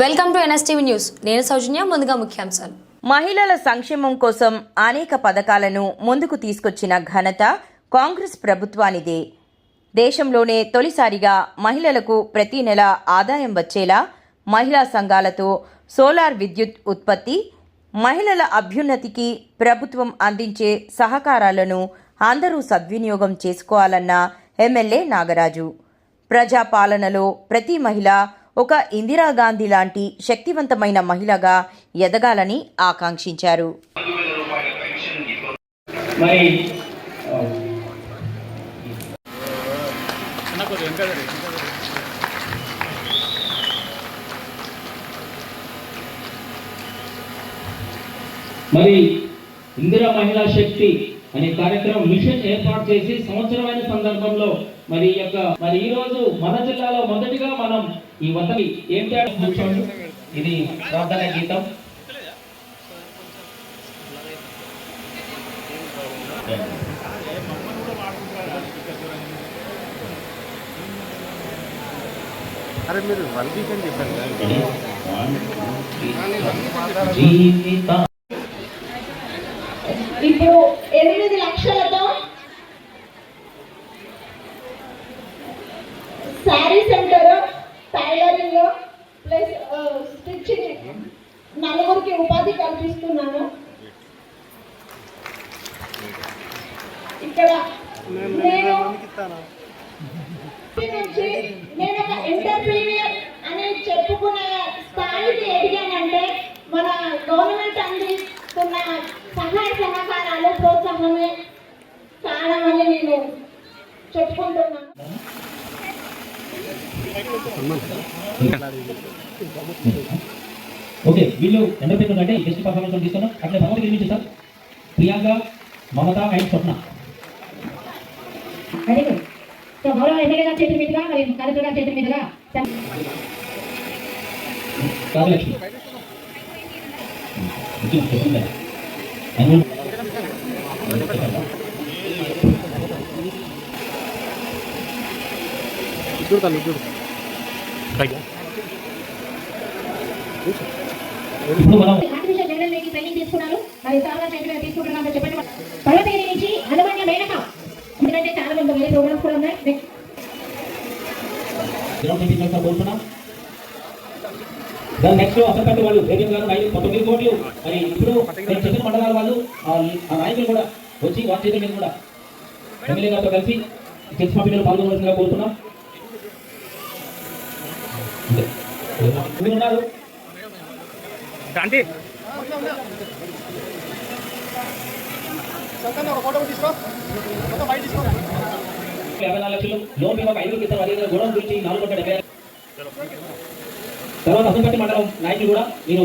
Welcome to NSTV news. నేను సౌజన్య ముందుగా ముఖ్యాంశాలు. మహిళల సంక్షేమం కోసం అనేక పథకాలను ముందుకు తీసుకొచ్చిన ఘనత కాంగ్రెస్ ప్రభుత్వానిదే. దేశంలోనే తొలిసారిగా మహిళలకు ప్రతి నెల ఆదాయం వచ్చేలా మహిళా సంఘాలతో సోలార్ విద్యుత్ ఉత్పత్తి మహిళల అభ్యున్నతికి ప్రభుత్వం అందించే సహకారాలను అందరూ సద్వినియోగం చేసుకోవాలన్న ఎమ్మెల్యే నాగరాజు. ప్రజాపాలనలో ప్రతి మహిళ ఒక ఇందిరాగాంధీ లాంటి శక్తివంతమైన మహిళగా ఎదగాలని ఆకాంక్షించారు. మరి ఇందిరా మహిళా శక్తి అనే కార్యక్రమం మిషన్ ఏర్పాటు చేసి సంవత్సరమైన సందర్భంలో మరి ఈ యొక్క మరి ఈ రోజు మన జిల్లాలో మొదటిగా మనం ఈ వతని ఏం చేయాలి కూర్చోండి ఇది ప్రార్థన గీతం. అరే మీరు కదా జీవిత ఇప్పుడు నలుగురికి ఉపాధి కల్పిస్తున్నాను. ఇక్కడ నేను నుంచి నేను ఒక ఎంటర్ప్రీనియర్ అని చెప్పుకునే స్థాయికి ఎదిగానంటే మన గవర్నమెంట్ అందిస్తున్న సహాయ సహకారాలు ప్రోత్సాహమే కారణమని నేను చెప్పుకుంటున్నాను. ఓకే వీళ్ళు ఎంత పేరు అంటే బెస్ట్ పర్ఫార్మెన్స్ తీసుకున్నాం. అట్లా భగవతి నిర్మించి sir Priyanka Mamata and Swapna. Very good so గౌరవ ఎమ్మెల్యే గారి చేతి మీదుగా మరి కలెక్టర్ గారి చేతి మీదుగా రాజలక్ష్మి ఇది చెప్పండి కదా. అను- చూడతాను చూడు ఇప్పుడు మనం ట్రైనింగ్ తీసుకున్నారు మరి చాలా చేతిలో తీసుకుంటున్నారో. చెప్పండి. పర్వతగిరి నుంచి మేనక. ఎందుకంటే చాలా మంది వేరే ప్రోగ్రామ్స్ కూడా ఉన్నాయి. కోరుతున్నాం. దాని నెక్స్ట్ అసలు వాళ్ళు రేడియో గారు ఐదు పంతొమ్మిది కోట్లు. మరి ఇప్పుడు నేను చెప్పిన మండలాల వాళ్ళు ఆ నాయకులు కూడా వచ్చి మీద కూడా ఎమ్మెల్యే గారితో కలిసి చర్చ పంపిణీలో పాల్గొనవలసిందిగా కోరుతున్నాం. అంతే. మీరు ఉన్నారు. అంటే యాభై నాలుగు లక్షలు లోన్ బీమా ఐదు ఇస్తారు అదే గోడౌన్ గురించి నాలుగు వందల డెబ్బై తర్వాత అసంపట్టి మండలం నాయకులు కూడా మీరు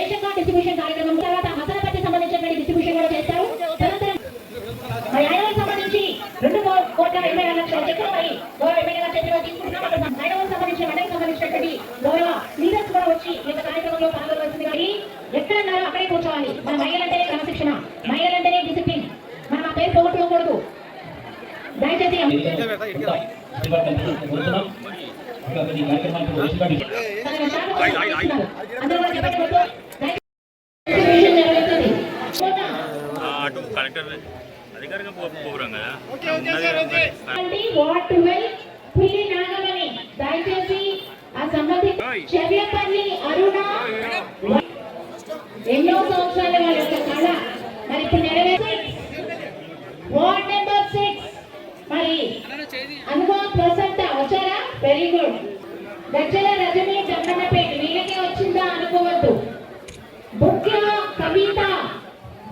రేషన్ కార్డ్ డిస్ట్రిబ్యూషన్ కార్యక్రమం తర్వాత హసనపట్టి సంబంధించినటువంటి డిస్ట్రిబ్యూషన్ కూడా చేస్తారు. తదనంతరం మరి ఐదవ సంబంధించి రెండు కోట్ల ఇరవై ఆరు లక్షల చెక్కులు మరి గౌరవ ఎమ్మెల్యే గారి చేతిలో తీసుకుంటున్నాం అక్కడ ఐదవ సంబంధించిన మండలికి సంబంధించినటువంటి గౌరవ లీడర్స్ కూడా వచ్చి ఈ యొక్క కార్యక్రమంలో పాల్గొనవలసిందిగా ఈ ఎక్కడున్నారో అక్కడే కూర్చోవాలి. మన మహిళలంటేనే క్రమశిక్షణ మహిళలంటేనే డిసిప్లిన్. మనం ఆ పేరు పోగొట్టుకోకూడదు. దయచేసి కోరుతున్నాం ఇంకా కొన్ని కార్యక్రమాలకు రేషన్ కార్డు అందరూ కూడా చెప్పండి వద్దు. దయచేసి డిస్ట్రిబ్యూషన్ జరుగుతుంది. పోతా. అటు కలెక్టర్ అధికారిగా ప్రోగ్రాం కదా ఉన్నది అండి వార్డ్ ట్వెల్వ్ పుల్లి నాగమణి దయచేసి ఆ సంబంధిత చెర్లపల్లి అరుణ. ఎన్నో సంవత్సరాల వాళ్ళ యొక్క కళ. మరి ఇప్పుడు నెరవేర్చి. Ward number six. మరి అనుభవ ప్రసంత వచ్చారా? Very good. గజ్జల రజని జమ్మన్నపేట వీళ్ళకే వచ్చిందా? అనుకోవద్దు. ముఖ్య కవిత.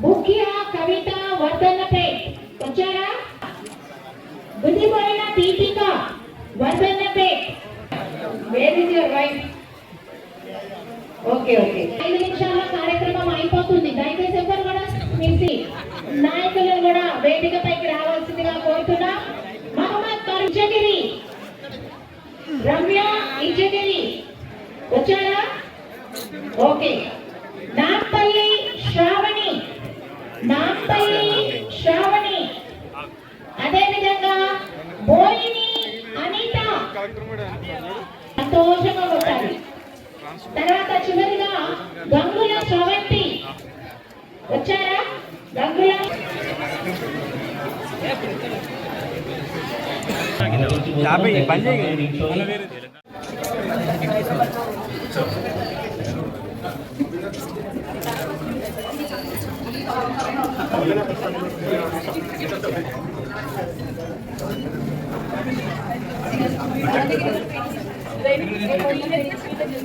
ముఖ్య కవిత వర్ధన్నపేట్ వచ్చారా? గుండిపోయిన Deepika Vardhannapet where is your wife okay okay ఐదు నిమిషాల కార్యక్రమం అయిపోతుంది. దయచేసి ఎవరు కూడా మిసి నాయకులు కూడా వేదికపైకి రావాల్సిందిగా కోరుతున్నా. మహమ్మద్ పర్జగిరి రమ్య ఇజగిరి వచ్చారా? ఓకే సంతోషంగా కొట్టాలి తర్వాత చివరిగా గంగుల స్రవంతి వచ్చారా? గంగుల యాభై పని చేయి కైలం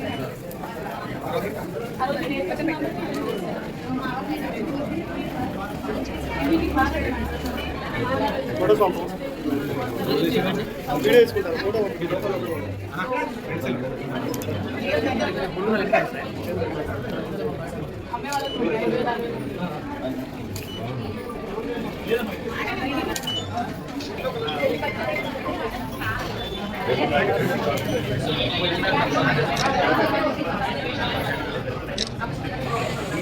మండలం చేర్చాలని కోరుతున్నా కైలం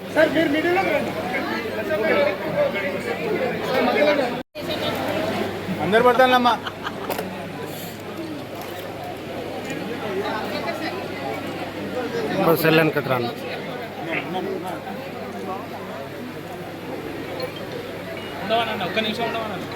కైలం మండలం అందరు పడతానమ్మా. సెల్లన్ కట్రాను ఉండవనండి ఒక్క నిమిషం ఉండవనండి